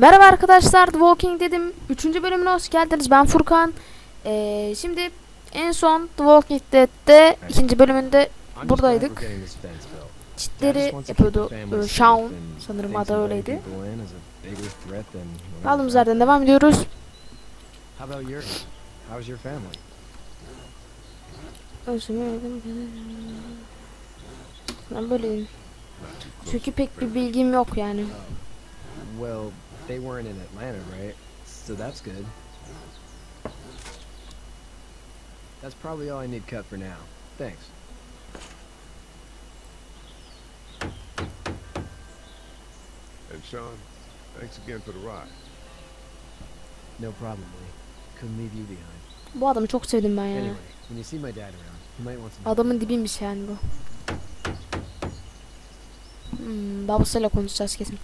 Merhaba arkadaşlar The Walking dedim. 3. bölümüne hoş geldiniz. Ben Furkan. Ee, şimdi en son The Walking Dead'de ikinci bölümünde buradaydık. Çitleri yapıyordu. Ee, Shaun sanırım adı öyleydi. Kaldığımız yerden devam ediyoruz. Family? Ben böyleyim. Çünkü pek bir bilgim yok yani. Well, they weren't in Atlanta, right? So that's good. That's probably all I need cut for now. Thanks. And Sean, thanks again for the ride. No problem, Lee. Couldn't leave you behind. Bu adamı çok sevdim ben ya. Anyway, when you see my dad around, you might want some. Adamın dibiymiş yani bu. Hmm, babasıyla konuşacağız kesin.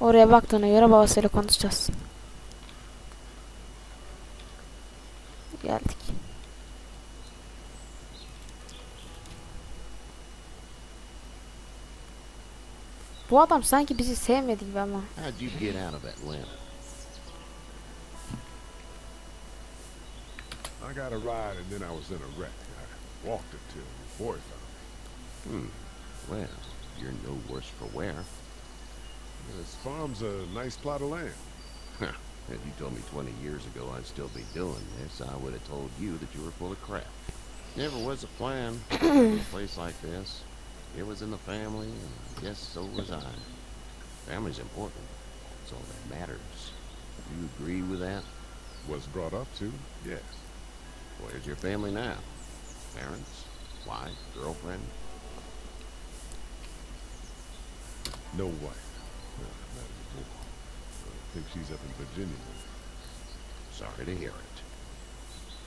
Oraya baktığına göre babasıyla konuşacağız. Geldik. Bu adam sanki bizi sevmedi gibi ama. How'd you get out of Atlanta? I got a ride and then I was in a wreck. I walked it till before he found me. Hmm. Well, you're no worse for wear. This farm's a nice plot of land. If you told me 20 years ago I'd still be doing this, I would have told you that you were full of crap. Never was a plan in a place like this. It was in the family, and I guess so was I. Family's important. It's all that matters. Do you agree with that? Was brought up to, yes. Where's your family now? Parents? Wife? Girlfriend? No wife. No, not anymore. I think she's up in Virginia. Sorry to hear it.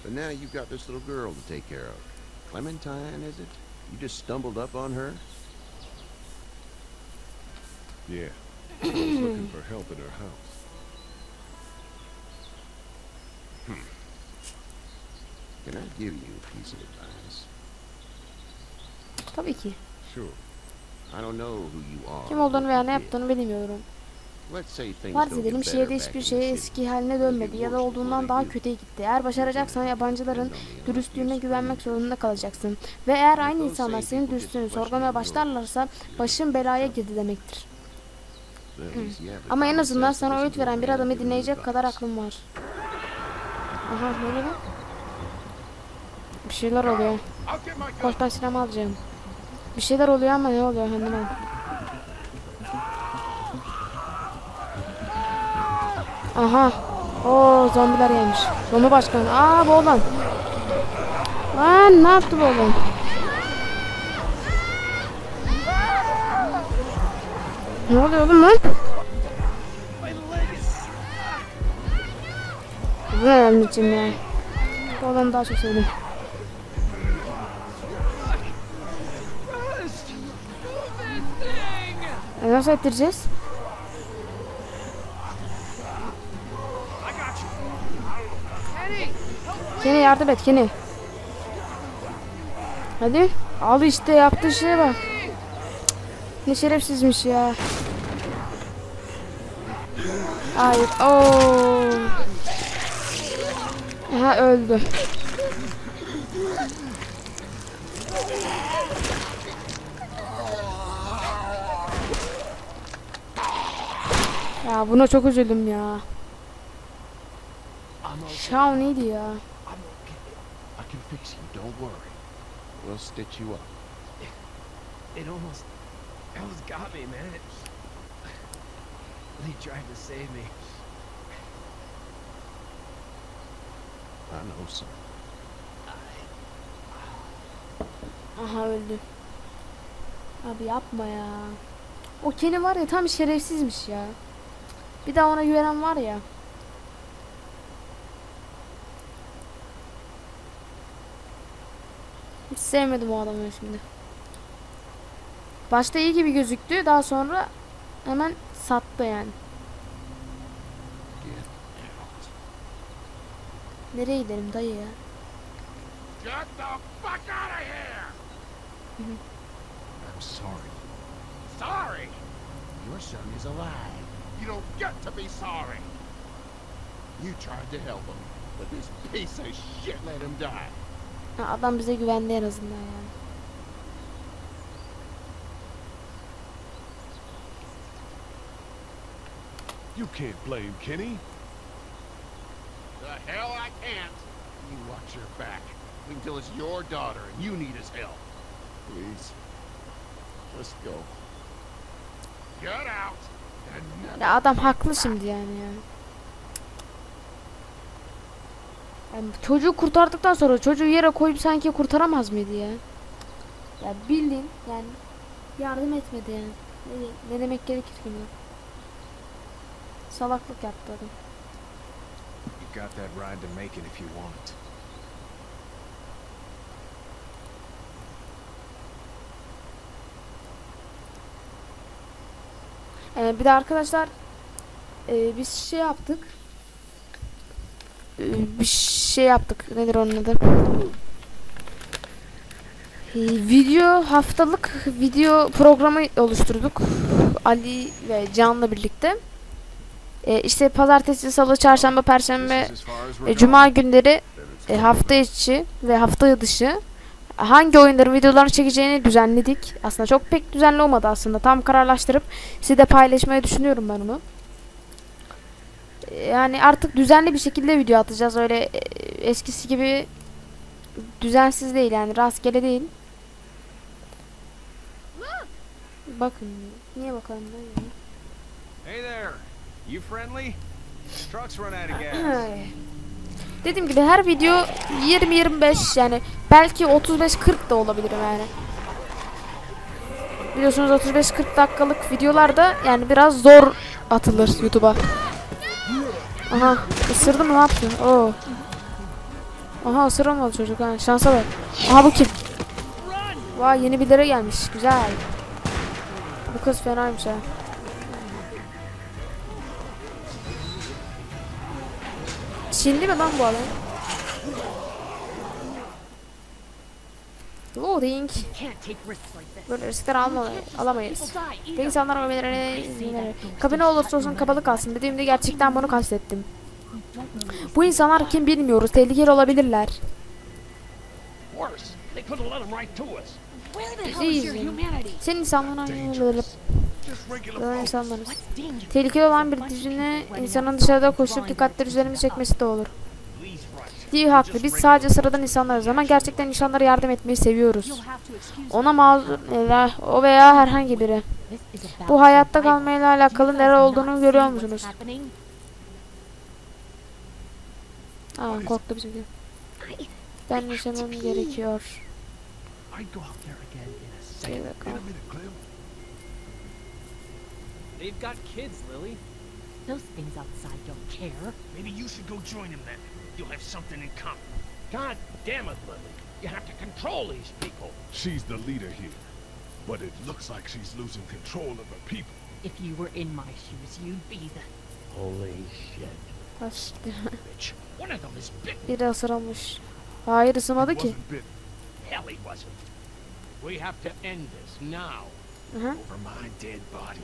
But now you've got this little girl to take care of. Clementine, is it? You just stumbled up on her? Yeah. I was looking for help in her house. Hmm. Can I give you a piece of advice? Tabii ki. Sure. I don't know who you are. Kim olduğunu veya ne yaptığını bilmiyorum. Let's say things Farz edelim şehirde hiçbir şey eski haline dönmedi ya da olduğundan daha kötüye gitti. Eğer başaracaksan yabancıların dürüstlüğüne güvenmek zorunda kalacaksın. Ve eğer aynı insanlar senin dürüstlüğünü sorgulamaya başlarlarsa başın belaya girdi demektir. The Ama en azından sana öğüt veren bir adamı dinleyecek kadar aklın var. Aha ne oluyor lan? Bir şeyler oluyor. Koş ben silahımı alacağım. Bir şeyler oluyor ama ne oluyor anlamadım. Aha. Oo zombiler gelmiş. Zombi başkanı. Aa bu oğlan. Lan ne yaptı bu oğlan? Ne oluyor oğlum lan? Bu ne anneciğim ya? Bu oğlanı daha çok sevdim. E nasıl ettireceğiz? Kenny yardım et Kenny. Hadi. Al işte yaptığı şeye bak. Ne şerefsizmiş ya. Hayır. Oo. Aha öldü. Ya buna çok üzüldüm ya. Shaw neydi ya? I'm okay. I can fix you, don't worry. We'll stitch you up. It almost, it almost got me, man. It, Lee tried to save me. I know, son. Aha öldü. Abi yapma ya. O Kenny var ya tam şerefsizmiş ya. Bir daha ona güvenen var ya. Hiç sevmedim o adamı şimdi. Başta iyi gibi gözüktü. Daha sonra hemen sattı yani. Nereye gidelim dayı ya? Get the fuck out of here! I'm sorry. Sorry! Your son is alive. You don't get to be sorry. You tried to help him, but this piece of shit let him die. Ha, adam bize güvendi en azından yani. You can't blame Kenny. The hell I can't. You watch your back. Until it's your daughter and you need his help. Please. Just go. Get out. And never Ya adam haklı şimdi yani ya. Yani çocuğu kurtardıktan sonra çocuğu yere koyup sanki kurtaramaz mıydı ya? Ya bildiğin yani yardım etmedi yani. Ne, ne demek gerekir ki buna? Salaklık yaptı adam. You got that ride to make it if you want it. Ee, bir de arkadaşlar e, biz şey yaptık. Ee, bir şey yaptık. Nedir onun adı? Ee, video haftalık video programı oluşturduk. Ali ve Can'la birlikte. Ee, işte pazartesi, salı, çarşamba, perşembe, e, cuma günleri e, hafta içi ve hafta dışı hangi oyunların videolarını çekeceğini düzenledik. Aslında çok pek düzenli olmadı aslında. Tam kararlaştırıp size de paylaşmayı düşünüyorum ben onu. Yani artık düzenli bir şekilde video atacağız. Öyle e, eskisi gibi düzensiz değil yani rastgele değil. Bakın niye bakalım ya? Hey there. You friendly? Truck's run out of gas. Dediğim gibi her video 20-25 yani belki 35-40 da olabilir yani. Biliyorsunuz 35-40 dakikalık videolarda yani biraz zor atılır YouTube'a. Aha ısırdı mı ne yaptı? Oo. Aha ısıramadı çocuk ha şansa bak. Aha bu kim? Vay yeni birileri gelmiş güzel. Bu kız fenaymış ha. Çinli mi lan bu adam? Loading. Böyle riskler alamayız. Ve insanlar ölmelerine izin verir. Kabine olursa olsun kapalı kalsın dediğimde gerçekten bunu kastettim. Bu insanlar kim bilmiyoruz. Tehlikeli olabilirler. Humanity? Senin insanların insanlarız. Tehlikeli olan bir dijine insanın dışarıda koşup dikkatleri üzerimize çekmesi de olur. Steve haklı. Biz sadece sıradan insanlarız ama gerçekten insanlara yardım etmeyi seviyoruz. Ona mazur neler, o veya herhangi biri. Bu hayatta kalmayla alakalı neler olduğunu görüyor musunuz? Aa korktu bizimki. Ben yaşamam gerekiyor. Bir dakika. They've got kids, Lily. Those things outside don't care. Maybe you should go join them then. You'll have something in common. God damn it, Lily. You have to control these people. She's the leader here. But it looks like she's losing control of her people. If you were in my shoes, you'd be the. Holy shit. Bitch. One of them is bitten. Biri ısırılmış. Hayır ısırmadı ki. Hell, he wasn't. We have to end this now. Over my dead body.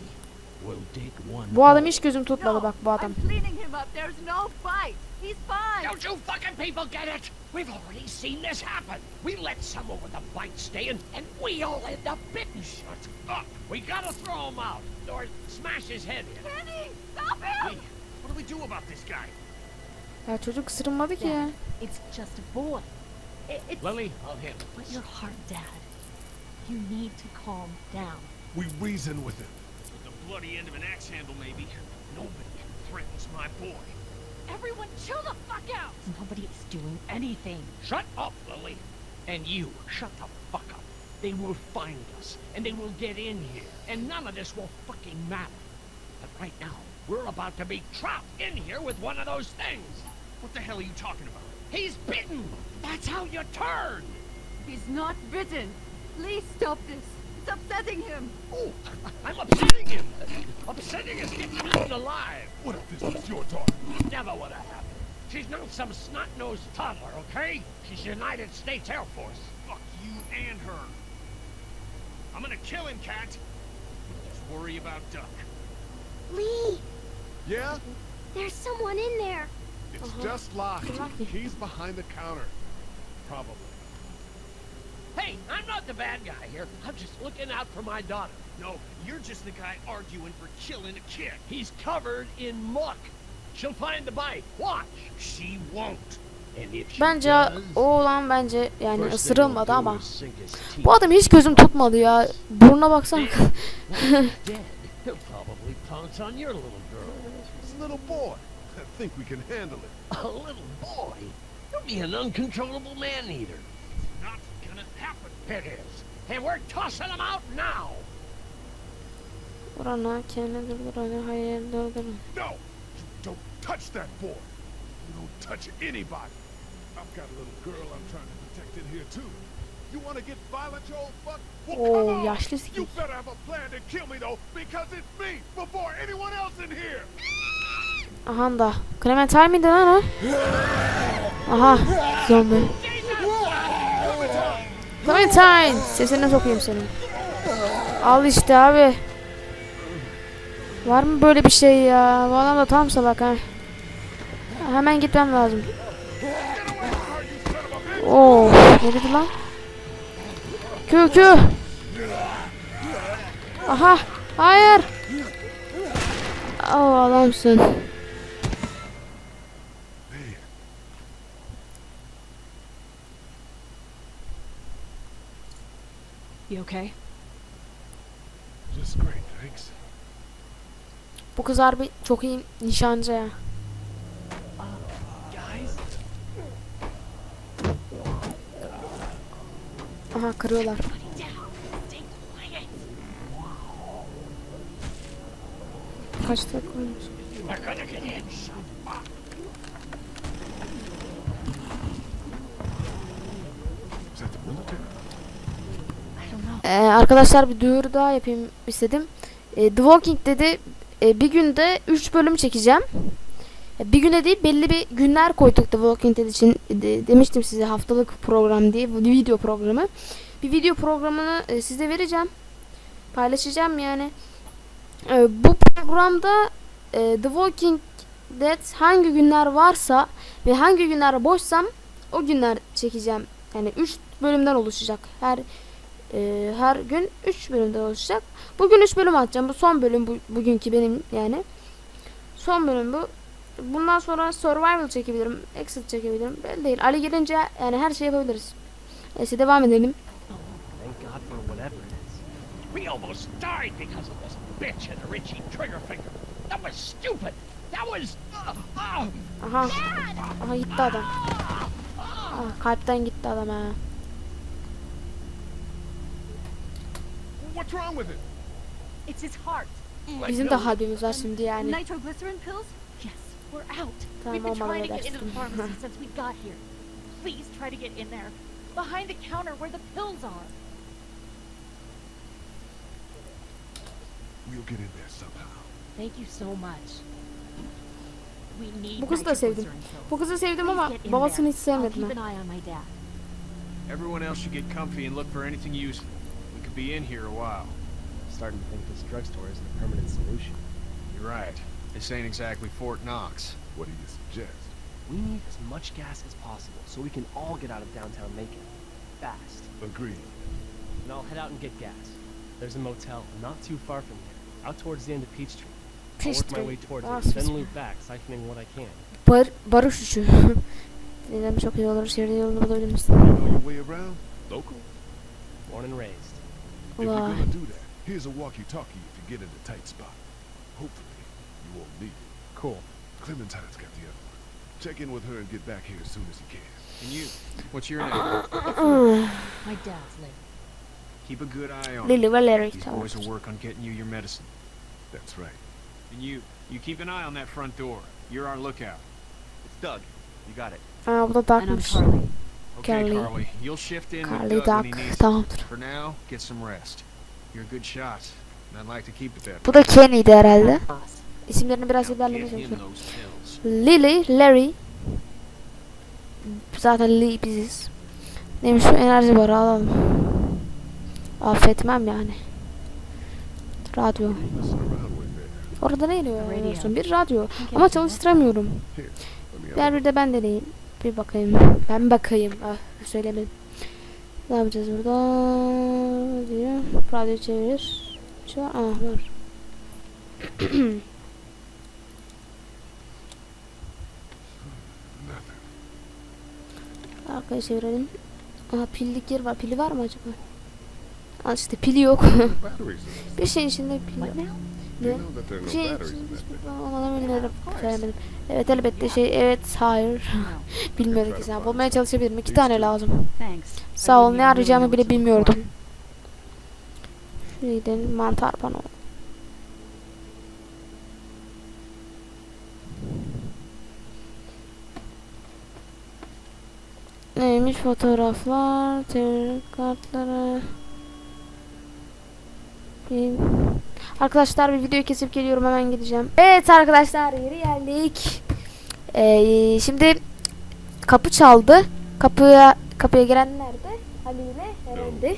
Bu adam hiç gözüm tutmadı bak bu adam. I'm cleaning him up. There's no fight. He's fine. Don't you fucking people get it? We've already seen this happen. We let some over the bite stay in, and we all end up bitten. Shut up. We gotta throw him out, or smash his head in. Kenny, stop him! what do we do about this guy? Ya çocuk ısırılmadı ki ya. It's just a boy. I- It's Lily, I'll handle but this. your heart, Dad. You need to calm down. We reason with him. With the bloody end of an axe handle, maybe. Nobody threatens my boy. Everyone chill the fuck out! Nobody is doing anything. Shut up, Lily. And you, shut the fuck up. They will find us, and they will get in here, and none of this will fucking matter. But right now, we're about to be trapped in here with one of those things. What the hell are you talking about? He's bitten! That's how you turn! He's not bitten. Please stop this. It's upsetting him. Oh, I'm upsetting him! Upsetting is getting eaten alive! What if this was your daughter? Never would have happened. She's not some snot-nosed toddler, okay? She's United States Air Force. Fuck you and her. I'm gonna kill him, Cat. Just worry about Duck. Lee, Yeah? There's someone in there. It's uh-huh. just locked. He's behind the counter. Probably. Hey, I'm not the bad guy here. I'm just looking out for my daughter. No, you're just the guy arguing for killing a kid. He's covered in muck. She'll find the bike. Watch. She won't. And if she Bence does, o oğlan bence yani ısırılmadı ama. Bu adam hiç gözüm tutmadı ya. Burnuna baksana. Once he's dead, he'll probably pounce on your little girl. It's a little boy. I think we can handle it. A little boy? He'll be an uncontrollable man-eater. Not gonna happen. It is. And we're tossing him out now. Burana kendini durdurana hayır durdurun. No! You don't touch that boy. You don't touch anybody. I've got a little girl I'm trying to protect in here too. You want to get violent, you old fuck? Well, come on! yaşlı You better have a plan to kill me though, because it's me before anyone else in here. Aha da. Clementine miydi lan o? Aha. Zombi. Clementine. Sesine sokayım senin. Al işte abi. Var mı böyle bir şey ya? Bu adam da tam salak ha. Hemen gitmem lazım. Oo, ne dedi lan? Kü kü. Aha, hayır. Oo, adamsın. You okay? Just great, thanks. Bu kız harbi çok iyi nişancı ya. Aha kırıyorlar. Kaç dakika olmuş? They're gonna get in. Is that the military? Ee, arkadaşlar bir duyuru daha yapayım istedim. Ee, The Walking dedi bir günde 3 bölüm çekeceğim. E, Bir güne değil belli bir günler koyduk The Walking Dead için. De- demiştim size haftalık program diye video programı. Bir video programını e, size vereceğim. Paylaşacağım yani. E, bu programda e, The Walking Dead hangi günler varsa ve hangi günler boşsam o günler çekeceğim. Yani 3 bölümden oluşacak. Her e, her gün 3 bölümden oluşacak. Bugün 3 bölüm atacağım. Bu son bölüm bu, bugünkü benim yani. Son bölüm bu. Bundan sonra survival çekebilirim. Exit çekebilirim. Belli değil. Ali gelince yani her şey yapabiliriz. Neyse devam edelim. We almost died because of this bitch and Richie Triggerfinger. That was stupid. That was. Uh, uh, Aha. Aha gitti adam. Aha, kalpten gitti adam ha. What's wrong with it? It's his heart. my Bizim de nose. halbimiz var şimdi yani. Nitroglycerin pills? Yes, we're out. Tamam, We've been trying to get into the pharmacy since we got here. Please try to get in there. Behind the counter where the pills are. We'll get in there somehow. Thank you so much. We need Bu kızı da sevdim. Bu kızı sevdim ama babasını hiç sevmedim. Everyone else should get comfy and look for anything useful. We be in here a while. I'm starting to think this drugstore isn't a permanent solution. You're right. This ain't exactly Fort Knox. What do you suggest? We need as much gas as possible so we can all get out of downtown Macon. Fast. Agreed. And I'll head out and get gas. There's a motel not too far from here, out towards the end of Peachtree. I'll work my way towards Ah, it, then loop back, siphoning what I can. Bar barış üçü. Dinlem çok iyi olur. Şehirde yolunu bulabilir misin? You know your way around? Local? Born and raised. If you're gonna do that, here's a walkie-talkie if you get in a tight spot. Hopefully, you won't need it. Cool. Clementine's got the other one. Check in with her and get back here as soon as you can. And you, what's your name? My dad's late. Keep a good eye on Lily him. ve Larry These tamam. boys will work on getting you your medicine. That's right. And you, you keep an eye on that front door. You're our lookout. It's Doug. You got it. Aa bu da And Carly. Carly. You'll shift in Carly Doug. Tamamdır. For now, get some rest. You're a good shot, and I'd like to keep it that Bu da Kenny'di herhalde. İsimlerini biraz ilerlemeye çalışıyorum. Lily, Larry. Zaten Lily biziz. Neymiş şu enerji barı alalım. Affetmem yani. Radyo. Orada ne geliyor? Bir radyo. Ama çalıştıramıyorum. Here, let me Diğer bir de ben deneyeyim. Bir bakayım. Ben bakayım. Ah söylemedim. Ne yapacağız burada? Diyor. Radyo çevirir. Şu ah var. Arkaya çevirelim. Aha pillik yer var. Pili var mı acaba? Aa işte pili yok. bir şeyin içinde pil yok. Ne? şey. Söylemedim. Evet elbette şey evet hayır. Bilmiyorduk ki sen. Bulmaya çalışabilirim. İki tane lazım. Thanks. Sağ ol ne arayacağımı bile bilmiyordum. Şuraya gidelim mantar pano. Neymiş fotoğraflar, teorik kartları. Film. Arkadaşlar bir videoyu kesip geliyorum hemen gideceğim. Evet arkadaşlar geri geldik. Ee, şimdi kapı çaldı. Kapıya kapıya girenler de Ali ile Eren'di.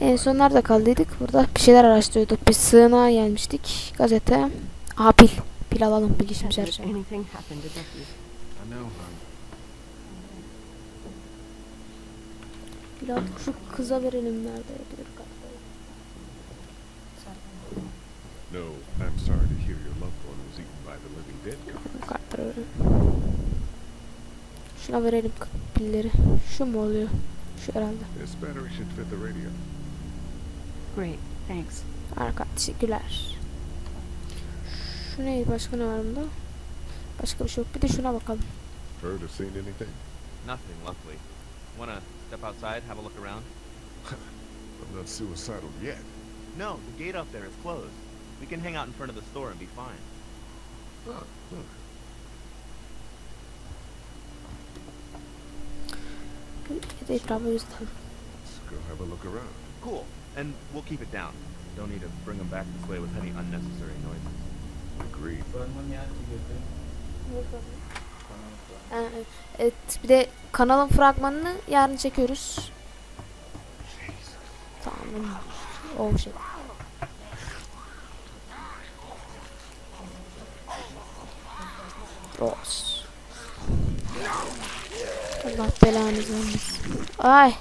En son nerede kaldıydık? Burada bir şeyler araştırıyorduk. Bir sığınağa gelmiştik. Gazete. Aha pil. Pil alalım. Know. Pil artık şu kıza verelim nerede? Dur, No, Hear your loved one was eaten by the living dead. Kartları verelim. Şuna verelim pilleri. Şu mu oluyor? Şu herhalde. This battery should fit the radio. Great. Thanks. Arka teşekkürler. Şu neydi? Başka ne var bunda? Başka bir şey yok. Bir de şuna bakalım. Heard or seen anything? Nothing, luckily. Wanna step outside, have a look around? I'm not suicidal yet. No, the gate up there is closed. We can hang out in front of the store and be fine. Look. Bir de etrafa gözetelim. Let's go have a look around. Cool. And we'll keep it down. Don't need to bring them back this way with any unnecessary noises. Agreed. Ee, Evet bir de kanalın fragmanını yarın çekiyoruz. Tamam. Oh şey. Ross. Allah belanızı vermesin. Ay.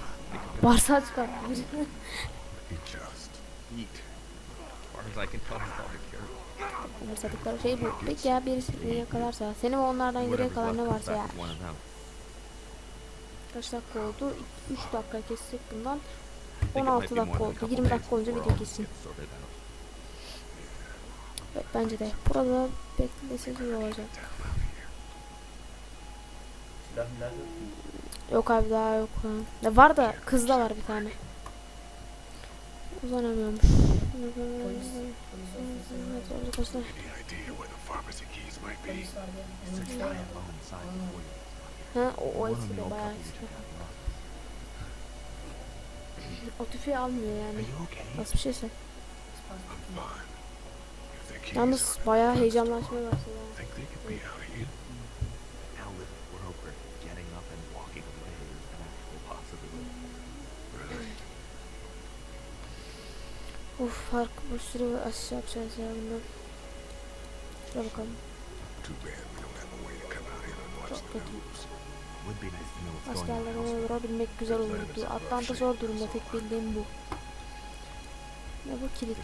Varsa çıkar. He just Eat. As far as I can tell, he's all cured. Umursadıkları şey bu. Peki ya birisi beni yakalarsa, seni ve onlardan geriye kalan ne varsa ya. Kaç dakika oldu? 3 dakika kessek bundan. I think it 16 might be more dakika oldu. couple 20 days dakika olunca video kesin. Evet bence de. Burada beklesek iyi olacak. Yok abi daha yok. Ya var da kızda var bir tane. You Ha o, o old bayağı lost. O tüfeği almıyor yani. Nasıl bir şeyse. Yalnız bayağı heyecanlaşmaya başladı. think they could be out here. Now with the world we're getting up and walking away is an actual possibility. Uf fark bir sürü aşağı yapacağız ya bundan. Şuraya bakalım. Çok kötü. news. Would be nice to know what's going on. Askerlerine vurabilmek güzel olurdu. Atlanta zor durumda tek bildiğim bu. Ne bu kilit?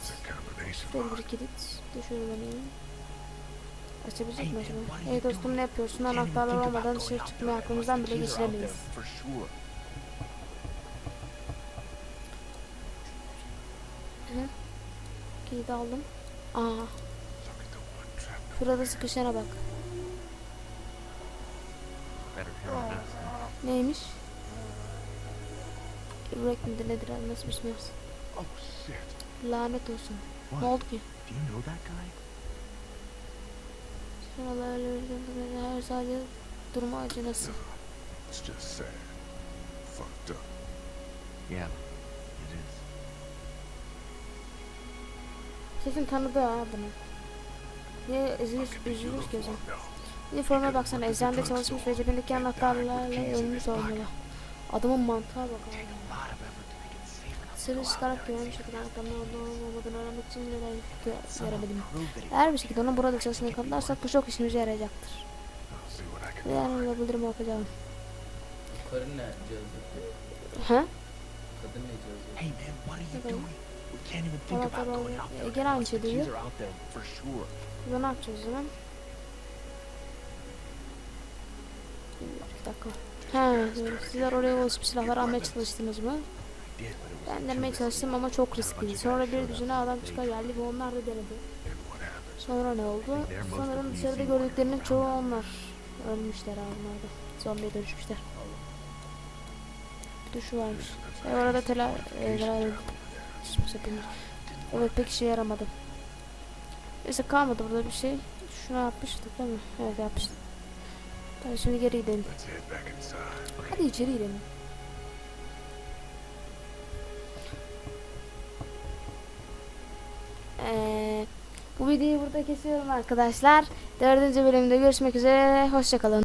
Şöyle bir kilit. De şöyle deneyeyim. Açabilecek mi acaba? Hey dostum ne yapıyorsun? Anahtarlar olmadan dışarı there aklımızdan bile geçiremeyiz. Sure. Kilidi aldım. Trapped şurada sıkışana bak. Neymiş? Ibrek midir nedir nasıl bir şey. Lanet olsun. Ne oldu ki? Sıralar her sadece durumu acınası. It's just sad. Fucked up. Yeah, Sesin tanıdı ha bunu. Niye üzülür, üzülür zaman? Üniforma baksana eczanede çalışmış ve cebindeki anahtarlarla ölmüş olmalı. Adamın mantığa bak abi. Sırrı çıkarak güvenli bir şekilde anahtarın olduğunu olmadığını öğrenmek için neden yarabildim. Eğer bir şekilde onu burada çalışmayı kanıtlarsak bu çok işimize yarayacaktır. Yani olabilirim yapacağım. Karın ne cihazı? Ha? Kadın ne cihazı? Hey man, what are you doing? We can't even think about oldu. going out E, there. aynı şey diyor. Burada ne yapacağız zaman? Bir dakika. Ha, sizler oraya ulaşıp silahlar almaya çalıştınız mı? Ben denemeye çalıştım ama çok riskliydi. Sonra bir düzine adam çıkar geldi ve onlar da denedi. Sonra ne oldu? Sanırım dışarıda gördüklerinin çoğu onlar. Ölmüşler abi onlar da. Zombiye dönüşmüşler. Bir de şu varmış. E orada tela... E, Saçma sapan. Evet pek işe yaramadı. Neyse kalmadı burada bir şey. Şunu yapmıştık değil mi? Evet yapmıştık. Tamam şimdi geri gidelim. Hadi içeri girelim. Ee, bu videoyu burada kesiyorum arkadaşlar. Dördüncü bölümde görüşmek üzere. Hoşçakalın.